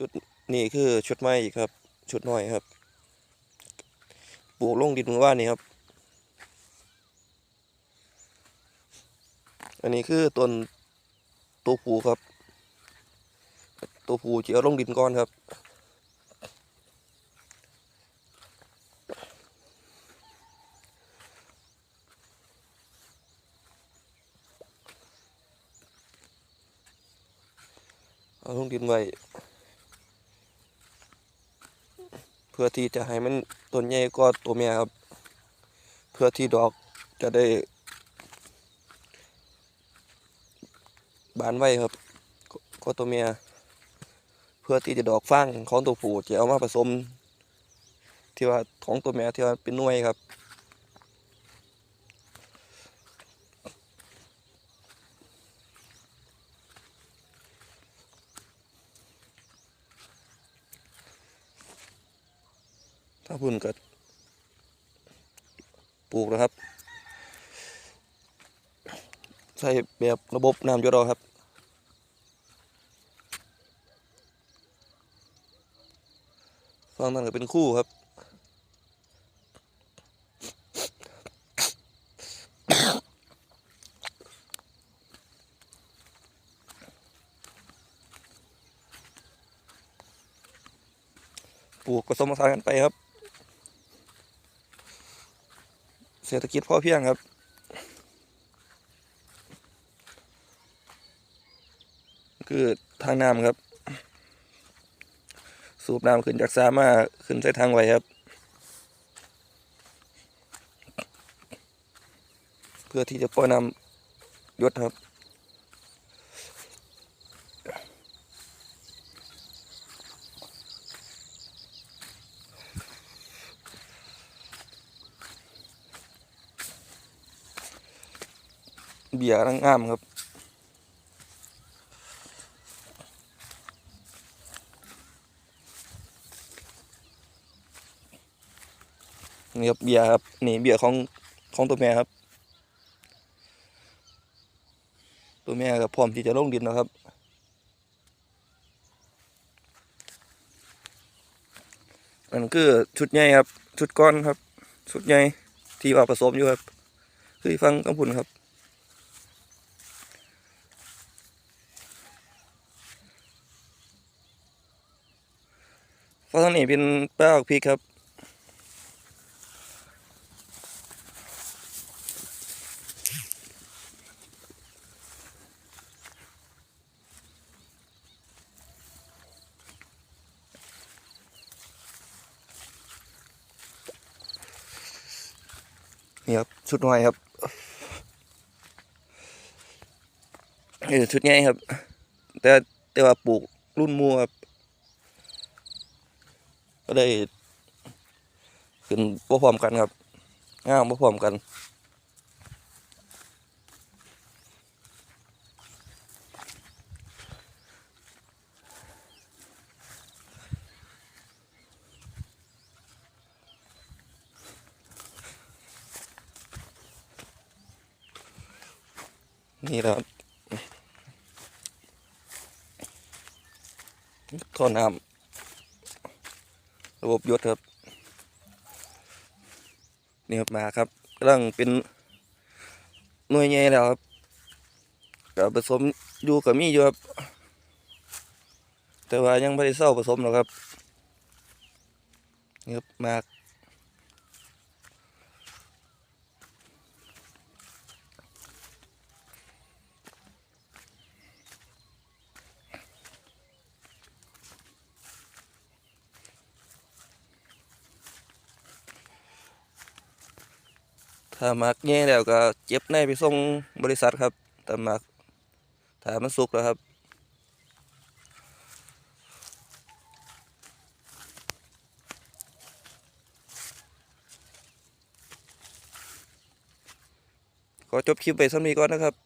ชุดนี่คือชุดใหม่ครับ ชุดน้อยครับ ปลูกลงดินมือวานนี้ครับ อันนี้คือต้นตัวผูครับ ตัวผูจะเอาลงดินก่อนครับเอาลงดินไว้ เพื่อที่จะให้มันต้นใหญ่ก็ตัวเมียครับ เพื่อที่ดอกจะได้ บานไว้ครับ ก็ตัวเมีย เพื่อที่จะดอกฟางของตัวผู้จะเอามาผสม ที่ว่าของตัวเมียที่ว่าเป็นน่วยครับ ถ้าพุ่นก็ปลูกแล้วครับ ใส่แบบระบบน้ำหยดอครับฟังนั่นก็เป็นคู่ครับปลูกผสมผสานกันไปครับ เศรษฐกิจพอเพียงครับคือทางน้ำครับ สูบน้ำขึ้นจากสามาขึ้นใส่ทางไว้ครับ เพื่อที่จะปล่อยน้ำยดครับ เบียร์รังงามครับ นี่ครับเบียร์ครับ นี่เบียร์ของของตัวแม่ครับ ตัวแม่ก็พร้อมที่จะลงดินแล้วครับอันคือชุดใหญ่ครับ ชุดก้อนครับ ชุดใหญ่ที่ว่าผสมอยู่ครับคือฟังคำพูดครับ ฟังทางนี้เป็นแป้งพริกครับนี่ครับชุดน้อยครับเออชุดใหญ่ครับ แต่แต่ว่าปลูกรุ่นหมูครับ ก็ได้ขึ้นบ่พร้อมกันครับง่ามบ่พร้อมกันนี่ครับท่อน้ำ ระบบยศครับ นี่ครับมาครับกำลังเป็นหน่วยใหญ่แล้วครับกับผสมอยู่กับมีอยู่ครับ แต่ว่ายังไม่ได้เศร้าผสมหรอกครับนี่ครับมาก ถ้าหมักแง่แล้วก็เจ็บในไปส่งบริษัทครับแต่มักถ้ามันสุกแล้วครับขอจบคลิปไปสักนี้ก่อนนะครับ